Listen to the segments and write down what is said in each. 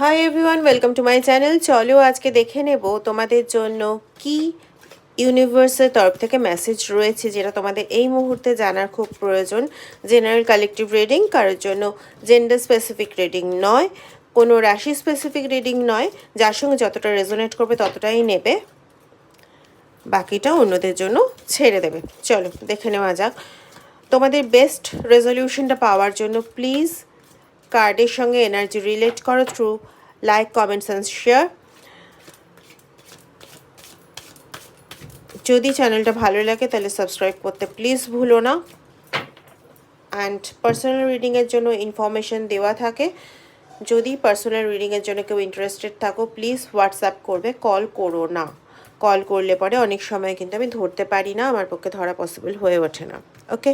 Hi everyone welcome to my channel চলো আজকে দেখে নেব তোমাদের জন্য কি ইউনিভার্সের তরফ থেকে মেসেজ রয়েছে যেটা তোমাদের এই মুহূর্তে জানার খুব প্রয়োজন। জেনারেল কালেকটিভ রিডিং কারোর জন্য জেন্ডার স্পেসিফিক রিডিং নয়, কোনো রাশি স্পেসিফিক রিডিং নয়, যার সঙ্গে যতটা রেজোনেট করবে ততটাই নেবে। বাকিটা অন্যদের জন্য ছেড়ে দেবে। চলো দেখে নেওয়া যাক। তোমাদের বেস্ট রেজলিউশনটা পাওয়ার জন্য প্লিজ কার্ডের সঙ্গে এনার্জি রিলেট করো through like comments and share যদি চ্যানেলটা ভালো লাগে তাহলে সাবস্ক্রাইব করতে প্লিজ ভুলো না। অ্যান্ড পার্সোনাল রিডিংয়ের জন্য ইনফরমেশন দেওয়া থাকে। যদি পার্সোনাল রিডিংয়ের জন্য কেউ ইন্টারেস্টেড থাকো প্লিজ হোয়াটসঅ্যাপ করবে কল করো না। কল করলে পরে অনেক সময় কিন্তু আমি ধরতে পারি না, আমার পক্ষে ধরা পসিবল হয়ে ওঠে না। ওকে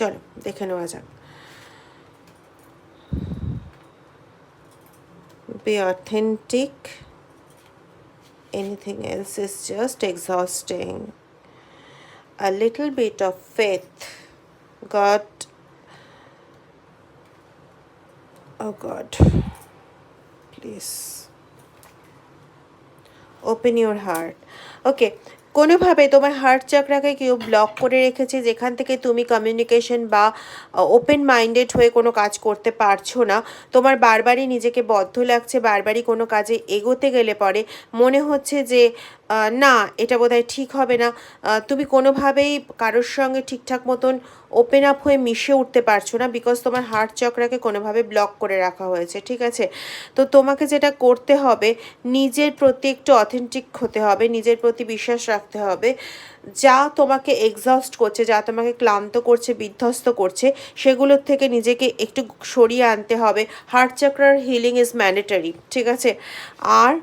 চলো দেখে নেওয়া যাক be authentic anything else is just exhausting a little bit of faith god oh god please open your heart okay কোনোভাবে তোমার হার্ট চাকরাকে কেউ ব্লক করে রেখেছে, যেখান থেকে তুমি কমিউনিকেশন বা ওপেন মাইন্ডেড হয়ে কোনো কাজ করতে পারছ না? তোমার বারবারই নিজেকে বদ্ধ লাগছে, বারবারই কোনো কাজে এগোতে গেলে পরে মনে হচ্ছে যে না, এটা বোধহয় ঠিক হবে না। তুমি কোনোভাবেই কারোর সঙ্গে ঠিকঠাক মতন ওপেন আপ হয়ে মিশে উঠতে পারছ না বিকজ তোমার হার্ট চক্রাকে কোনোভাবে ব্লক করে রাখা হয়েছে, ঠিক আছে? তো তোমাকে যেটা করতে হবে, নিজের প্রতি একটু অথেন্টিক হতে হবে, নিজের প্রতি বিশ্বাস রাখতে হবে। যা তোমাকে এক্সস্ট করছে, যা তোমাকে ক্লান্ত করছে, বিধ্বস্ত করছে, সেগুলোর থেকে নিজেকে একটু সরিয়ে আনতে হবে। হার্ট চক্রার হিলিং ইজ ম্যান্ডেটারি ঠিক আছে? আর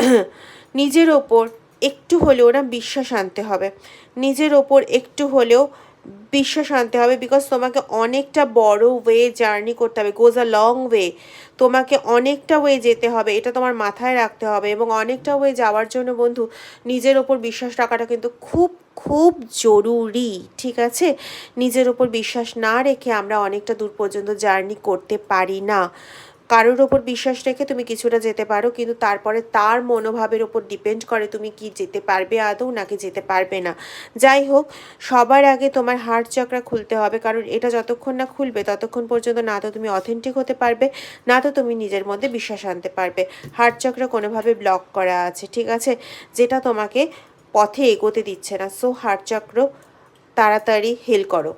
নিজের ওপর একটু হলেও না বিশ্বাস আনতে হবে। নিজের ওপর একটু হলেও বিশ্বাস আনতে হবে বিকজ তোমাকে অনেকটা বড় ওয়ে জার্নি করতে হবে। গোজ আ লং ওয়ে তোমাকে অনেকটা ওয়ে যেতে হবে। এটা তোমার মাথায় রাখতে হবে এবং অনেকটা ওয়ে যাওয়ার জন্য বন্ধু নিজের ওপর বিশ্বাস রাখাটা কিন্তু খুব খুব জরুরি, ঠিক আছে? নিজের ওপর বিশ্বাস না রেখে আমরা অনেকটা দূর পর্যন্ত জার্নি করতে পারি না। কারোর ওপর বিশ্বাস রেখে তুমি কিছুটা যেতে পারো, কিন্তু তারপরে তার মনোভাবের ওপর ডিপেন্ড করে তুমি কি যেতে পারবে আদৌ নাকি যেতে পারবে না। যাই হোক, সবার আগে তোমার হার্ট চক্রা খুলতে হবে, কারণ এটা যতক্ষণ না খুলবে, ততক্ষণ পর্যন্ত না তো তুমি অথেন্টিক হতে পারবে, না তো তুমি নিজের মধ্যে বিশ্বাস আনতে পারবে। হার্ট চক্র কোনোভাবে ব্লক করা আছে, ঠিক আছে? যেটা তোমাকে পথে এগোতে দিচ্ছে না। সো হার্ট চক্র তাড়াতাড়ি হেল করো।